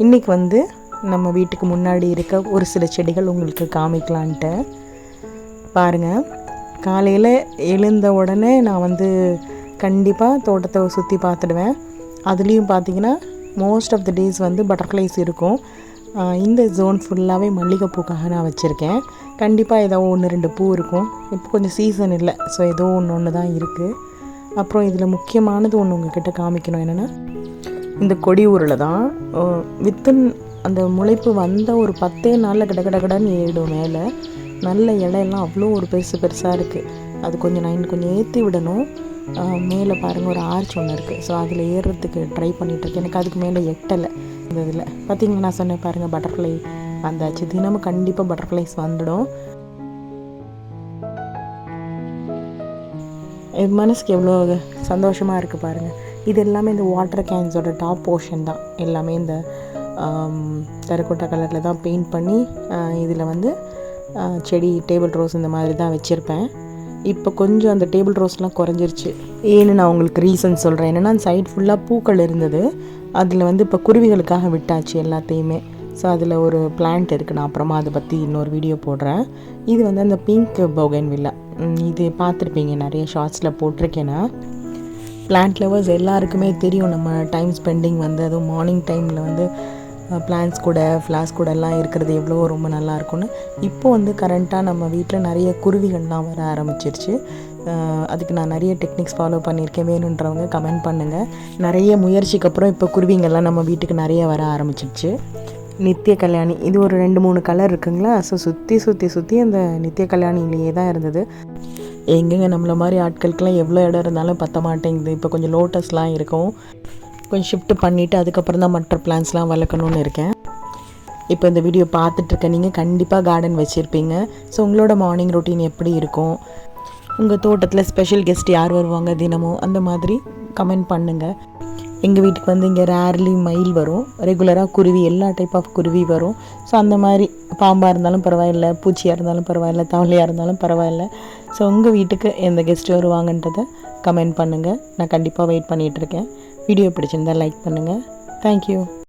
இன்றைக்கி வந்து நம்ம வீட்டுக்கு முன்னாடி இருக்க ஒரு சில செடிகள் உங்களுக்கு காமிக்கலான்ட்டு. பாருங்கள் காலையில் எழுந்த உடனே நான் வந்து கண்டிப்பாக தோட்டத்தை சுற்றி பார்த்துடுவேன். அதுலேயும் பார்த்தீங்கன்னா மோஸ்ட் ஆஃப் த டேஸ் வந்து பட்டர்ஃப்ளைஸ் இருக்கும். இந்த ஜோன் ஃபுல்லாகவே மல்லிகைப்பூக்காக நான் வச்சுருக்கேன். கண்டிப்பாக ஏதோ ஒன்று ரெண்டு பூ இருக்கும். இப்போ கொஞ்சம் சீசன் இல்லை ஸோ ஏதோ ஒன்று ஒன்று தான் இருக்குது அப்புறம் இதில் முக்கியமானது ஒன்று உங்ககிட்ட காமிக்கணும் என்னென்னா இந்த கொடி ஊரில் தான் வித்தின் அந்த முளைப்பு வந்த ஒரு பத்தே நாளில் கட கட கடன்னு ஏறிடும் மேலே. நல்ல இலையெல்லாம் அவ்வளோ ஒரு பெருசு பெருசாக இருக்குது அது கொஞ்சம் நான் இன்னும் கொஞ்சம் ஏற்றி விடணும். மேலே பாருங்கள் ஒரு ஆர்ச் ஒன்று இருக்குது ஸோ அதில் ஏறுறதுக்கு ட்ரை பண்ணிகிட்ருக்கேன் எனக்கு அதுக்கு மேலே எட்டலை இந்த இதில். பார்த்தீங்கன்னா நான் சொன்னேன் பாருங்கள் பட்டர்ஃப்ளை வந்தாச்சு. தினமும் கண்டிப்பாக பட்டர்ஃப்ளைஸ் வந்துடும். என் மனசுக்கு எவ்வளோ சந்தோஷமாக இருக்குது பாருங்கள் இது எல்லாமே இந்த வாட்டர் கேன்ஸோட டாப் போர்ஷன் தான். எல்லாமே இந்த தெரக்கோட்டா கலரில் தான் பெயிண்ட் பண்ணி இதில் வந்து செடி டேபிள் ரோஸ் இந்த மாதிரி தான் வச்சுருப்பேன். இப்போ கொஞ்சம் அந்த டேபிள் ரோஸ்லாம் குறைஞ்சிருச்சு. ஏன்னு நான் உங்களுக்கு ரீசன் சொல்கிறேன் என்னென்னா அந்த ஃபுல்லாக பூக்கள் இருந்தது. அதில் வந்து இப்போ குருவிகளுக்காக விட்டாச்சு எல்லாத்தையுமே. ஸோ அதில் ஒரு பிளான்ட் இருக்குது நான் அப்புறமா அதை பற்றி இன்னொரு வீடியோ போடுறேன். இது வந்து அந்த பிங்க் பௌகன் வில்லா இது பார்த்துருப்பீங்க. நிறைய ஷார்ட்ஸில் போட்டிருக்கேன்னா பிளான்ட் லவர்ஸ் எல்லாருக்குமே தெரியும். நம்ம டைம் ஸ்பெண்டிங் வந்து அதுவும் மார்னிங் டைமில் வந்து பிளான்ஸ் கூட ஃப்ளாஸ் கூட எல்லாம் இருக்கிறது எவ்வளோ ரொம்ப நல்லா இருக்கும்னு. இப்போ வந்து கரண்ட்டாக நம்ம வீட்டில் நிறைய குருவிகள்லாம் வர ஆரம்பிச்சிருச்சு. அதுக்கு நான் நிறைய டெக்னிக்ஸ் ஃபாலோ பண்ணியிருக்கேன். வேணுன்றவங்க கமெண்ட் பண்ணுங்கள் நிறைய முயற்சிக்கு அப்புறம் இப்போ குருவிங்கள்லாம் நம்ம வீட்டுக்கு நிறைய வர ஆரம்பிச்சிருச்சு. நித்திய கல்யாணி இது ஒரு ரெண்டு மூணு கலர் இருக்குங்களா? ஸோ சுற்றி சுற்றி சுற்றி அந்த நித்திய கல்யாணிலேயே தான் இருந்தது. எங்கெங்க நம்மளை மாதிரி ஆட்களுக்கெல்லாம் எவ்வளோ இடம் இருந்தாலும் பத்த மாட்டேங்குது. இப்போ கொஞ்சம் லோட்டஸ்லாம் இருக்கும். கொஞ்சம் ஷிஃப்ட் பண்ணிவிட்டு அதுக்கப்புறம் தான் மற்ற பிளான்ஸ்லாம் வளர்க்கணும்னு இருக்கேன். இப்போ இந்த வீடியோ பார்த்துட்ருக்க நீங்கள் கண்டிப்பாக கார்டன் வச்சுருப்பீங்க. ஸோ உங்களோட மார்னிங் ரொட்டீன் எப்படி இருக்கும்? உங்கள் தோட்டத்தில் ஸ்பெஷல் கெஸ்ட் யார் வருவாங்க தினமும்? அந்த மாதிரி கமெண்ட் பண்ணுங்கள் எங்கள் வீட்டுக்கு வந்து இங்கே ரேர்லி மயில் வரும். ரெகுலராக குருவி எல்லா டைப் ஆஃப் குருவி வரும். ஸோ அந்த மாதிரி பாம்பாக இருந்தாலும் பரவாயில்ல பூச்சியாக இருந்தாலும் பரவாயில்ல தவளையாக இருந்தாலும் பரவாயில்ல. ஸோ உங்கள் வீட்டுக்கு எந்த கெஸ்ட் வருவாங்கன்றதை கமெண்ட் பண்ணுங்கள் நான் கண்டிப்பாக வெயிட் பண்ணிகிட்ருக்கேன் வீடியோ பிடிச்சிருந்தா லைக் பண்ணுங்கள் தேங்க்யூ